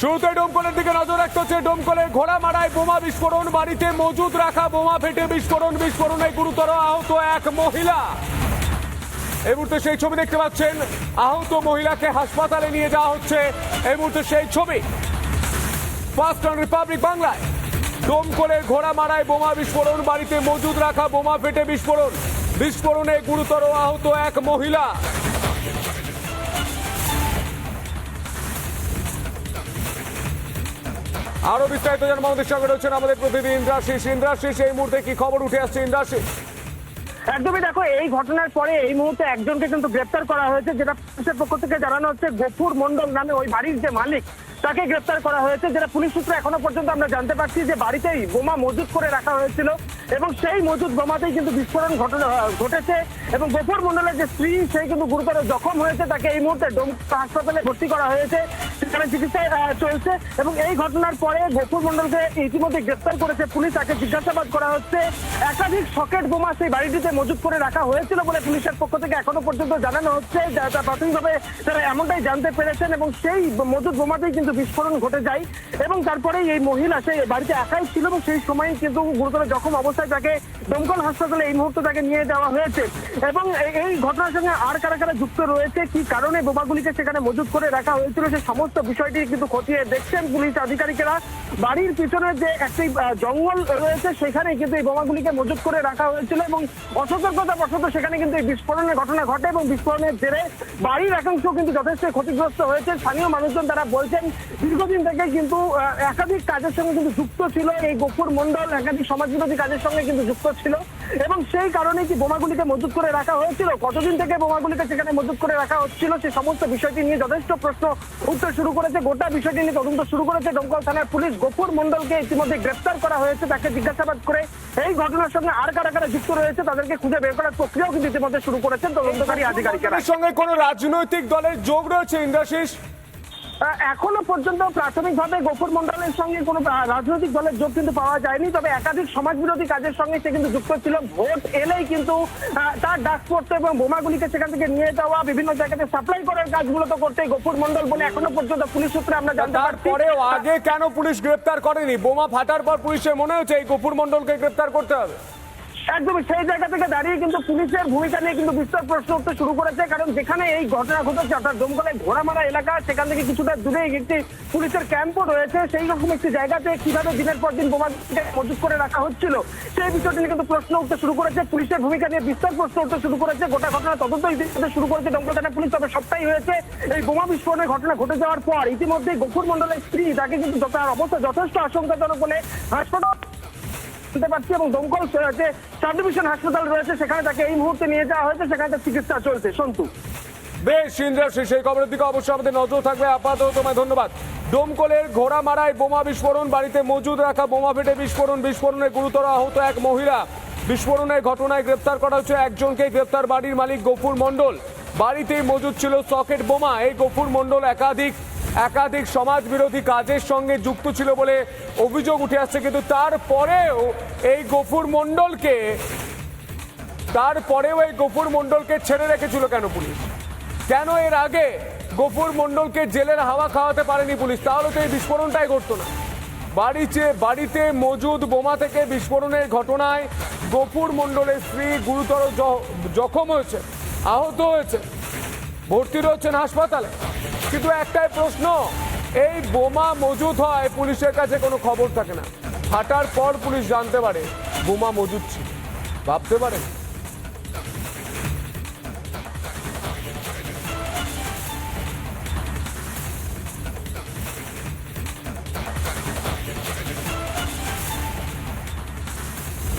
শুরুতে ডোমকলের দিকে নজর রাখতে হচ্ছে। ডোমকলের ঘোড়া মারায় বোমা বিস্ফোরণ। বাড়িতে মজুদ রাখা বোমা ফেটে বিস্ফোরণ। বিস্ফোরণে গুরুতর আহত এক মহিলা। এই মুহূর্তে সেই ছবি দেখতে পাচ্ছেন। আহত মহিলাকে হাসপাতালে নিয়ে যাওয়া হচ্ছে। এই মুহূর্তে সেই ছবি। ফার্স্ট অন রিপাবলিক বাংলায়। ডোমকলের ঘোড়া মারায় বোমা বিস্ফোরণ। বাড়িতে মজুদ রাখা বোমা ফেটে বিস্ফোরণ। বিস্ফোরণে গুরুতর আহত এক মহিলা। আরও বিস্তারিত জানব, আমাদের সঙ্গে রয়েছেন আমাদের প্রতিনিধি ইন্দ্রাশিস। ইন্দ্রাশিস, এই মুহূর্তে কি খবর উঠে আসছে? ইন্দ্রাশিস। একদমই দেখো, এই ঘটনার পরে এই মুহূর্তে একজনকে কিন্তু গ্রেপ্তার করা হয়েছে, যেটা পুলিশের পক্ষ থেকে জানানো হচ্ছে গফুর মন্ডল নামে ওই বাড়ির যে মালিক, তাকে গ্রেপ্তার করা হয়েছে, যেটা পুলিশ সূত্রে এখনও পর্যন্ত আমরা জানতে পারছি যে বাড়িতেই বোমা মজুত করে রাখা হয়েছিল। এবং সেই মজুদ বোমাতেই কিন্তু বিস্ফোরণ ঘটনা, ঘটেছে এবং গফুর মন্ডলের যে স্ত্রী সেই কিন্তু গুরুতর জখম হয়েছে। তাকে এই মুহূর্তে ডোমকা হাসপাতালে ভর্তি করা হয়েছে। সেখানে চিকিৎসা চলছে এবং এই ঘটনার পরে গোপুর মন্ডলকে ইতিমধ্যে গ্রেপ্তার করেছে পুলিশ। তাকে জিজ্ঞাসাবাদ করা হচ্ছে। একাধিক সকেট বোমা সেই বাড়িটিতে মজুত করে রাখা হয়েছিল বলে পুলিশের পক্ষ থেকে এখনও পর্যন্ত জানানো হচ্ছে। প্রাথমিকভাবে তারা এমনটাই জানতে পেরেছেন এবং সেই মজুদ বোমাতেই কিন্তু বিস্ফোরণ ঘটে যায়। এবং তারপরে এই মহিলা সেই বাড়িতে একাই ছিল এবং সেই সময় কিন্তু গুরুতর জখম অবস্থায় তাকে দমকল হাসপাতালে এই মুহূর্তে তাকে নিয়ে যাওয়া হয়েছে। এবং এই- ঘটনার সঙ্গে আর কারা কারা যুক্ত রয়েছে, কি কারণে বোমাগুলিকে সেখানে মজুত করে রাখা হয়েছিল, সে সমস্ত বিষয়টি কিন্তু খতিয়ে দেখছেন পুলিশ আধিকারিকেরা। বাড়ির পিছনে যে একটি জঙ্গল রয়েছে সেখানে কিন্তু এই বোমাগুলিকে মজুত করে রাখা হয়েছিল এবং অসতর্কতা বশত সেখানে কিন্তু এই বিস্ফোরণের ঘটনা ঘটে এবং বিস্ফোরণের জেরে বাড়ির একাংশ কিন্তু যথেষ্ট ক্ষতিগ্রস্ত হয়েছে। স্থানীয় মানুষজন তারা বলছেন, দীর্ঘদিন থেকে কিন্তু একাধিক কাজের সঙ্গে কিন্তু যুক্ত ছিল এই গফুর মন্ডল একাধিক সমাজবিরোধী কাজের সঙ্গে কিন্তু যুক্ত ছিল। এবং সেই কারণে কি বোমাগুলিকে মজুত করে রাখা হয়েছিল? কতদিন থেকে বোমাগুলিকে সেখানে মজুত করে রাখা হচ্ছিল? সেই সমস্ত বিষয়টি নিয়ে যথেষ্ট প্রশ্ন উঠতে শুরু করেছে। গোটা বিষয়টি নিয়ে তদন্ত শুরু করেছে দমকল থানার পুলিশ। গফুর মন্ডলকে ইতিমধ্যে গ্রেপ্তার করা হয়েছে তাকে জিজ্ঞাসাবাদ করে। এই ঘটনার সঙ্গে আর কারা কারা যুক্ত রয়েছে তাদেরকে খুঁজে বের করার প্রক্রিয়াও কিন্তু ইতিমধ্যে শুরু করেছেন তদন্তকারী আধিকারিকেরা। সঙ্গে কোন রাজনৈতিক দলের যোগ রয়েছে ইন্দ্রাশিস এখনও পর্যন্ত প্রাথমিকভাবে গফুর মন্ডলের সঙ্গে কোনো রাজনৈতিক দলের যোগ কিন্তু পাওয়া যায়নি তবে একাধিক সমাজ বিরোধী কাজের সঙ্গে সে কিন্তু যুক্ত ছিল। ভোট এলেই কিন্তু তার ডাক পড়তো এবং বোমাগুলিকে সেখান থেকে নিয়ে যাওয়া বিভিন্ন জায়গাতে সাপ্লাই করার কাজগুলো তো করতে গফুর মন্ডল বলে এখনও পর্যন্ত পুলিশ সূত্রে আমরা জানতে পারছি। তারপরেও আগে কেন পুলিশ গ্রেপ্তার করেনি? বোমা ফাটার পর পুলিশের মনে হচ্ছে এই কপুর মন্ডলকে গ্রেপ্তার করতে হবে। একদমই সেই জায়গা থেকে দাঁড়িয়ে কিন্তু পুলিশের ভূমিকা নিয়ে কিন্তু বিস্তর প্রশ্ন উঠতে শুরু করেছে, কারণ যেখানে এই ঘটনা ঘটেছে, অর্থাৎ দমকলে ঘোড়ামারা এলাকা, সেখান থেকে কিছুটা দূরে একটি পুলিশের ক্যাম্পও রয়েছে। সেই রকম একটি জায়গাতে কীভাবে দিনের পর দিন বোমা মজুত করে রাখা হচ্ছিল, সেই বিষয়টি নিয়ে কিন্তু প্রশ্ন উঠতে শুরু করেছে। পুলিশের ভূমিকা নিয়ে বিস্তর প্রশ্ন উঠতে শুরু করেছে। গোটা ঘটনা তদন্ত ইতিমধ্যে শুরু করেছে দমকল থানা পুলিশ, তবে সবটাই হয়েছে এই বোমা বিস্ফোরণের ঘটনা ঘটে যাওয়ার পর। ইতিমধ্যে গফুর মন্ডলের স্ত্রী তাকে কিন্তু তার অবস্থা যথেষ্ট আশঙ্কাজনক বলে হাসপাতাল জানতে পারছি এবং দমকল যে সাব ডিভিশন হাসপাতাল রয়েছে, সেখানে তাকে এই মুহূর্তে নিয়ে যাওয়া হয়েছে, সেখানে তার চিকিৎসা চলছে। সন্তু। বেশ ইন্দ্রাশিস সেই খবরের দিকে অবশ্যই আমাদের নজর থাকবে। আপাতত তোমায় ধন্যবাদ। ডোমকলের ঘোড়া মারায় বোমা বিস্ফোরণ, বাড়িতে মজুদ রাখা বোমা ফেটে বিস্ফোরণ, বিস্ফোরণে গুরুতর আহত এক মহিলা। বিস্ফোরণের ঘটনায় গ্রেপ্তার করা হচ্ছে একজনকে গ্রেপ্তার বাড়ির মালিক গফুর মণ্ডল। বাড়িতেই মজুদ ছিল সকেট বোমা। এই গফুর মণ্ডল একাধিক একাধিক সমাজ বিরোধী কাজের সঙ্গে যুক্ত ছিল বলে অভিযোগ উঠে আসছে, কিন্তু তারপরেও এই গফুর মণ্ডলকে, তারপরেও এই গফুর মণ্ডলকে ছেড়ে রেখেছিল কেন পুলিশ? কেন এর আগে গফুর মণ্ডলকে জেলের হাওয়া খাওয়াতে পারেনি পুলিশ? তাহলে তো এই বিস্ফোরণটাই ঘটতো না। বাড়িতে বাড়িতে মজুদ বোমা থেকে বিস্ফোরণের ঘটনায় গফুর মণ্ডলের স্ত্রী গুরুতর জখম হয়েছে, আহত হয়েছে। ভর্তি রয়েছেন হাসপাতালে। কিন্তু একটাই প্রশ্ন, এই বোমা মজুদ হয় পুলিশের কাছে কোনো খবর থাকে না। হাঁটার পর পুলিশ জানতে পারে বোমা মজুদ ছিল। ভাবতে পারেন?